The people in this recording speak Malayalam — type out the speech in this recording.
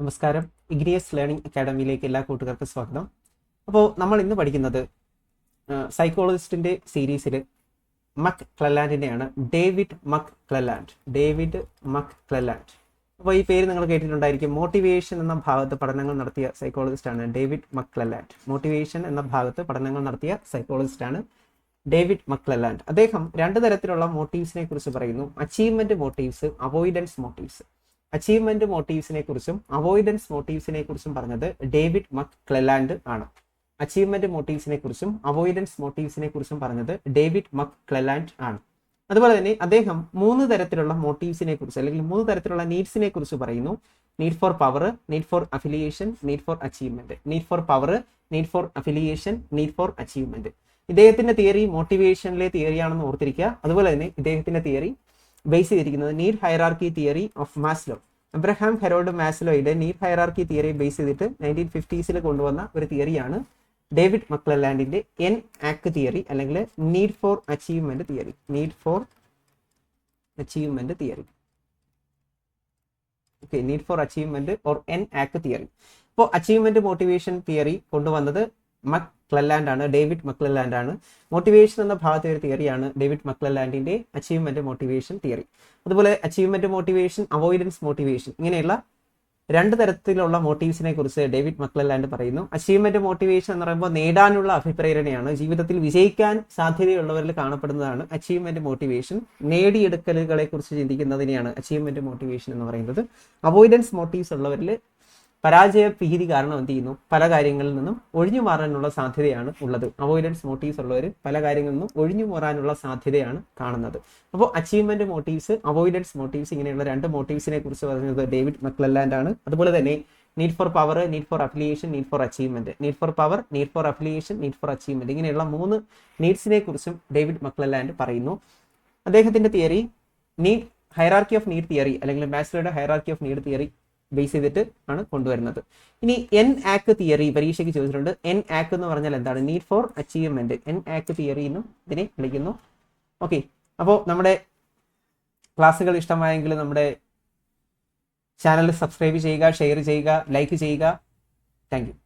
നമസ്കാരം. ഇഗ്നിയസ് ലേണിംഗ് അക്കാഡമിയിലേക്ക് എല്ലാ കൂട്ടുകാർക്കും സ്വാഗതം. അപ്പോൾ നമ്മൾ ഇന്ന് പഠിക്കുന്നത് സൈക്കോളജിസ്റ്റിന്റെ സീരീസിൽ മക് ക്ലലാൻഡിനെയാണ് ഡേവിഡ് മക് ക്ലലാൻഡ് ഡേവിഡ് മക് ക്ലലാൻഡ് അപ്പോൾ ഈ പേര് നിങ്ങൾ കേട്ടിട്ടുണ്ടായിരിക്കും. മോട്ടിവേഷൻ എന്ന ഭാഗത്ത് പഠനങ്ങൾ നടത്തിയ സൈക്കോളജിസ്റ്റാണ് ഡേവിഡ് മക് ക്ലലാൻഡ് മോട്ടിവേഷൻ എന്ന ഭാഗത്ത് പഠനങ്ങൾ നടത്തിയ സൈക്കോളജിസ്റ്റാണ് ഡേവിഡ് മക്ലലാൻഡ് അദ്ദേഹം രണ്ട് തരത്തിലുള്ള മോട്ടീവ്സിനെ കുറിച്ച് പറയുന്നു. Achievement motives avoidance motives achievement മോട്ടീവ്സിനെ കുറിച്ചും അവോയ്ഡൻസ് മോട്ടീവ്സിനെ കുറിച്ചും പറഞ്ഞത് ഡേവിഡ് മക് ക്ലെലാൻഡ് ആണ്. അച്ചീവ്മെന്റ് മോട്ടീവ്സിനെ കുറിച്ചും അവോയ്ഡൻസ് മോട്ടീവ്സിനെ കുറിച്ചും പറഞ്ഞത് ഡേവിഡ് മക് ക്ലെലാൻഡ് ആണ്. അതുപോലെ തന്നെ അദ്ദേഹം മൂന്ന് തരത്തിലുള്ള മോട്ടീവ്സിനെ കുറിച്ച് അല്ലെങ്കിൽ മൂന്ന് തരത്തിലുള്ള നീഡ്സിനെ കുറിച്ച് പറയുന്നു. Need for power need for affiliation need for achievement need for power need for affiliation need for achievement ഇദ്ദേഹത്തിന്റെ തിയറി മോട്ടിവേഷനിലെ തിയറിയാണെന്ന് ഓർത്തിരിക്കുക. അതുപോലെ തന്നെ ഇദ്ദേഹത്തിന്റെ തിയറി ബേസ് ചെയ്തിരിക്കുന്നത് need hierarchy theory of Maslow Abraham Harold മാസ്ലോയുടെ need hierarchy theory base ചെയ്തിട്ട് നയന്റീൻ ഫിഫ്റ്റീസിൽ കൊണ്ടുവന്ന ഒരു തിയറിയാണ് ഡേവിഡ് മക്ലലാൻഡിന്റെ എൻ ആക്ക് തിയറി അല്ലെങ്കിൽ need for achievement theory need for achievement theory okay need for achievement or N ach theory ഇപ്പോൾ അച്ചീവ്മെന്റ് മോട്ടിവേഷൻ തിയറി കൊണ്ടുവന്നത് മക് ക്ലല്ലാൻഡ് ആണ് ഡേവിഡ് മക്ലല്ലാൻഡ് ആണ് മോട്ടിവേഷൻ എന്ന ഭാഗത്തെ ഒരു തിയറിയാണ് ഡേവിഡ് മക്ലല്ലാൻഡിന്റെ അച്ചീവ്മെന്റ് മോട്ടിവേഷൻ തിയറി അതുപോലെ അച്ചീവ്മെന്റ് മോട്ടിവേഷൻ അവോയ്ഡൻസ് മോട്ടിവേഷൻ ഇങ്ങനെയുള്ള രണ്ട് തരത്തിലുള്ള മോട്ടീവ്സിനെ കുറിച്ച് ഡേവിഡ് മക്ലല്ലാൻഡ് പറയുന്നു. അച്ചീവ്മെന്റ് മോട്ടിവേഷൻ എന്ന് പറയുമ്പോൾ നേടാനുള്ള അഭിപ്രേരണയാണ്. ജീവിതത്തിൽ വിജയിക്കാൻ സാധ്യതയുള്ളവരിൽ കാണപ്പെടുന്നതാണ് അച്ചീവ്മെന്റ് മോട്ടിവേഷൻ നേടിയെടുക്കലുകളെ കുറിച്ച് ചിന്തിക്കുന്നതിനെയാണ് അച്ചീവ്മെന്റ് മോട്ടിവേഷൻ എന്ന് പറയുന്നത്. അവോയ്ഡൻസ് മോട്ടീവ്സ് ഉള്ളവരിൽ പരാജയ ഭീതി കാരണം എന്ത് ചെയ്യുന്നു? പല കാര്യങ്ങളിൽ നിന്നും ഒഴിഞ്ഞു മാറാനുള്ള സാധ്യതയാണ് ഉള്ളത്. അവോയ്ഡൻസ് മോട്ടീവ്സ് ഉള്ളവർ പല കാര്യങ്ങളിൽ നിന്നും ഒഴിഞ്ഞു മാറാനുള്ള സാധ്യതയാണ് കാണുന്നത്. അപ്പോൾ അച്ചീവ്മെന്റ് മോട്ടീവ്സ് അവോയ്ഡൻസ് മോട്ടീവ്സ് ഇങ്ങനെയുള്ള രണ്ട് മോട്ടീവ്സിനെ കുറിച്ച് പറഞ്ഞത് ഡേവിഡ് മക്ലല്ലാൻഡ് ആണ്. അതുപോലെ തന്നെ need for power need for affiliation need for achievement need for power need for affiliation need for achievement ഇങ്ങനെയുള്ള മൂന്ന് നീഡ്സിനെ കുറിച്ചും ഡേവിഡ് മക്ലല്ലാൻഡ് പറയുന്നു. അദ്ദേഹത്തിന്റെ theory need hierarchy of need theory അല്ലെങ്കിൽ മാസ്ലോയുടെ hierarchy of need theory base ചെയ്തിട്ട് ആണ് കൊണ്ടുവരുന്നത്. ഇനി എൻ ആക്ക് തിയറി പരീക്ഷയ്ക്ക് ചോദിച്ചിട്ടുണ്ട്. എൻ ആക്ക് എന്ന് പറഞ്ഞാൽ എന്താണ്? Need for achievement N ach theory എന്നും ഇതിനെ വിളിക്കുന്നു. ഓക്കെ അപ്പോൾ നമ്മുടെ ക്ലാസ്സുകൾ ഇഷ്ടമായെങ്കിൽ നമ്മുടെ ചാനൽ സബ്സ്ക്രൈബ് ചെയ്യുക ഷെയർ ചെയ്യുക ലൈക്ക് ചെയ്യുക. താങ്ക്